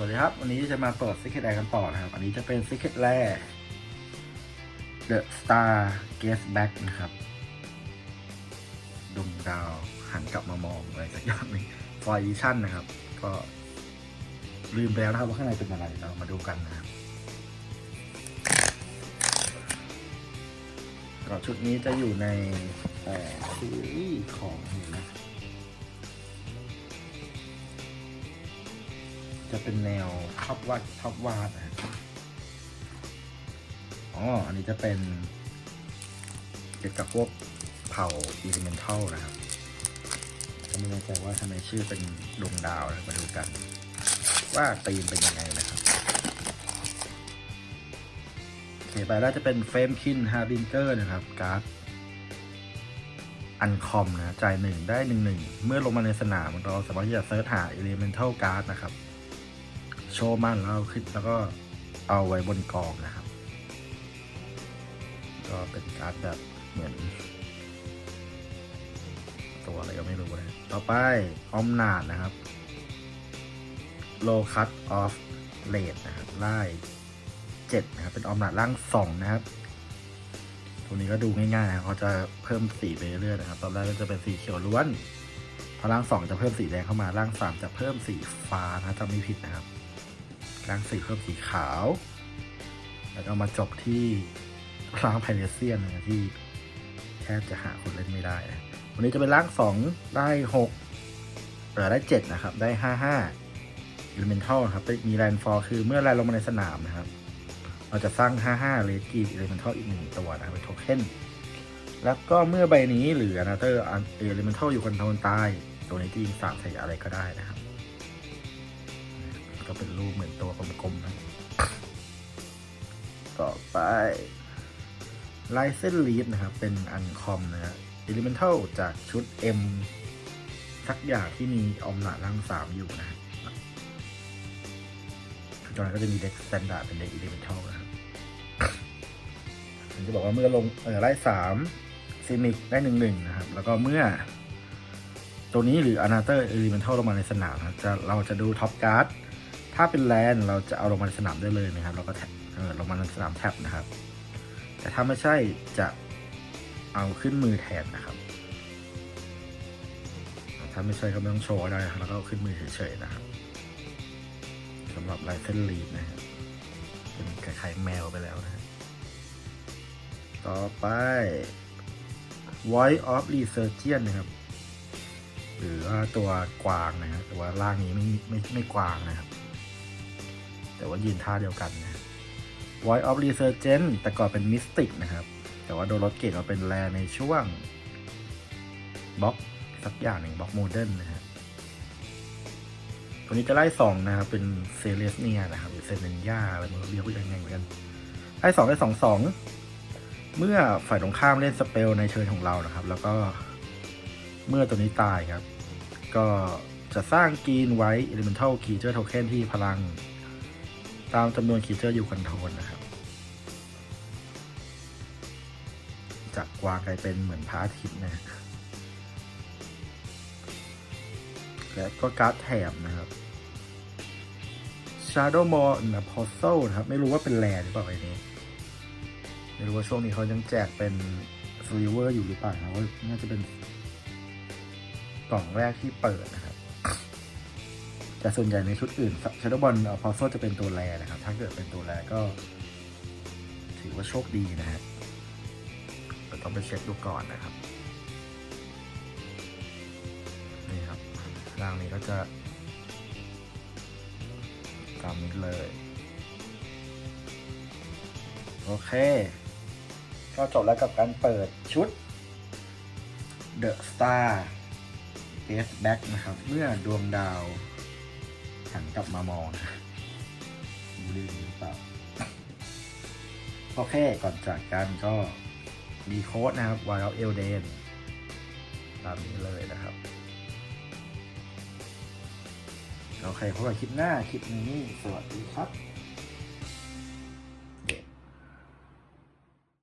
วัสดีครับ วันนี้จะมาเปิด Secret Air กันต่อนะครับ อันนี้จะเป็น Secret Air The Star Guest Back นะครับดวงดาวหันกลับมามองอะไรสักอย่างหนึ่ง For Edition นะครับ ก็ลืมไปแล้วนะครับว่าข้างในเป็นอะไรเรามาดูกันนะครับก็ชุดนี้จะอยู่ในแต่ซีรีส์ของนะ จะเป็นแนวภาพวาดภาพวาดนะครับอ๋อ อันนี้จะเป็นเกี่ยวกับพวกเผ่า elemental นะครับก็ไม่แน่ใจว่าทำไมชื่อเป็นดวงดาวนะมาดูกัน ว่าตีมเป็นยังไงนะครับโอเคไปแล้วจะเป็นเฟมคินฮาร์บิงเกอร์นะครับการ์ดอันคอมนะ จ่ายหนึ่งได้หนึ่งหนึ่งเมื่อลงมาในสนามเราสามารถที่จะเซิร์ชหา elemental card นะครับ โชว์มันแล้วเอาขึ้นแล้วก็เอาไว้บนกองนะครับ ก็เป็นการแบบเหมือน ตัวอะไรก็ไม่รู้นะต่อไปออมนาดนะครับ low cut off rate นะครับไล่เจ็ดนะครับ เป็นออมนาดล่างสองนะครับตัวนี้ก็ดูง่ายๆนะเขาจะเพิ่มสีไปเรื่อยๆนะครับ ตอนแรกก็จะเป็นสีเขียวล้วนพอล่างสองจะเพิ่มสีแดงเข้ามาล่างสามจะเพิ่มสีฟ้านะถ้าไม่ผิดนะครับ ล่างสีเพิ่มสีขาว แล้วก็มาจบที่ล่างไพเรเซียนนะที่แทบจะหาคนเล่นไม่ได้ วันนี้จะเป็นล่างสองได้หกเออได้เจ็ดนะครับ ได้ห้าห้าอิเลเมนทัลครับมีแลนฟอร์คือเมื่อแลนลงมาในสนามนะครับ เราจะสร้าง 55 เลสกีอิเลเมนทัลอีกหนึ่งตัวนะเป็นโทเค็นแล้วก็เมื่อใบนี้หรืออนาเตอร์เอเลเมนทัลอยู่คอนโทรลใต้ตัวนี้จะยิงสามใส่อะไรก็ได้นะครับ ก็เป็นรูปเหมือนตัวกลมๆนะต่อไปไลเซนลีดนะครับ เป็นอันคอมนะฮะอิเลเมนทัลจากชุด M สักอย่างที่มีออมหนาล่างสามอยู่นะฮะตอนนั้นก็จะมีเด็กสแตนดาร์ดเป็นเด็กอิเลเมนทัลนะครับผมจะบอกว่าเมื่อลงเออไล่สามซิมิกได้หนึ่งหนึ่งนะครับ แล้วก็เมื่อ ตัวนี้หรืออนาเตอร์เอลิเมนทัลลงมาในสนามนะจะเราจะดูท็อปการ์ด ถ้าเป็นแลนเราจะเอาลงมาในสนามได้เลยนะครับ เราก็แท็บเออลงมาในสนามแท็บนะครับ แต่ถ้าไม่ใช่จะเอาขึ้นมือแทนนะครับ ถ้าไม่ใช่ก็ไม่ต้องโชว์ได้นะครับแล้วก็ขึ้นมือเฉยๆนะครับสำหรับลายเส้นลีดนะครับเป็นคล้ายๆแมวไปแล้วนะครับต่อไป Voice of Resurgence นะครับ หรือว่าตัวกวางนะครับแต่ว่าร่างนี้ไม่ไม่ไม่กวางนะครับ แต่ว่ายืนท่าเดียวกันนะ Voice of Resurgence แต่ก่อนเป็นมิสติกนะครับ แต่ว่าโดนลดเกรดมาเป็นแรในช่วงบล็อกสักอย่างหนึ่งบล็อกโมเดิร์นนะครับตัวนี้จะไล่สองนะครับ เป็นเซเลสเนียนะครับหรือเซเนนยาอะไรมันเรียกว่ายังไงเหมือนกันไล่สองได้สองสองเมื่อฝ่ายตรงข้ามเล่นสเปลในเชิญของเรานะครับ แล้วก็เมื่อตัวนี้ตายครับ ก็จะสร้างกรีนไว้ Elemental Creature Token ที่พลัง ตามจำนวน Creature อยู่คอนโทรลนะครับ จากกวางกลายเป็นเหมือนพระอาทิตย์นะและก็การ์ดแถมนะครับ Shadow m o r n Apostle นะครับ ไม่รู้ว่าเป็นแรหรือเปล่าไอ้นี้ ไม่รู้ว่าช่วงนี้เขายังแจกเป็นฟรีเวอร์อยู่หรือเปล่านะว่าน่าจะเป็นกล่องแรกที่เปิดนะครับ แต่ส่วนใหญ่ในชุดอื่นชาร์ดบอลพอโซจะเป็นตัวแรนะครับ ถ้าเกิดเป็นตัวแรก็ ถือว่าโชคดีนะฮะแต่ต้องไปเช็คดูก่อนนะครับ นี่ครับร่างนี้ก็จะตามนี้เลย โอเค ก็จบแล้วกับการเปิดชุด The Star g a t e Back นะครับ เมื่อดวงดาว หันกลับมามองนะลืมหรือเปล่าโอเคก่อนจากกันก็มีโค้ดนะครับ Wild Elden ตามนี้เลยนะครับโอเคพบกันคลิปหน้า คลิปนี้ สวัสดีครับ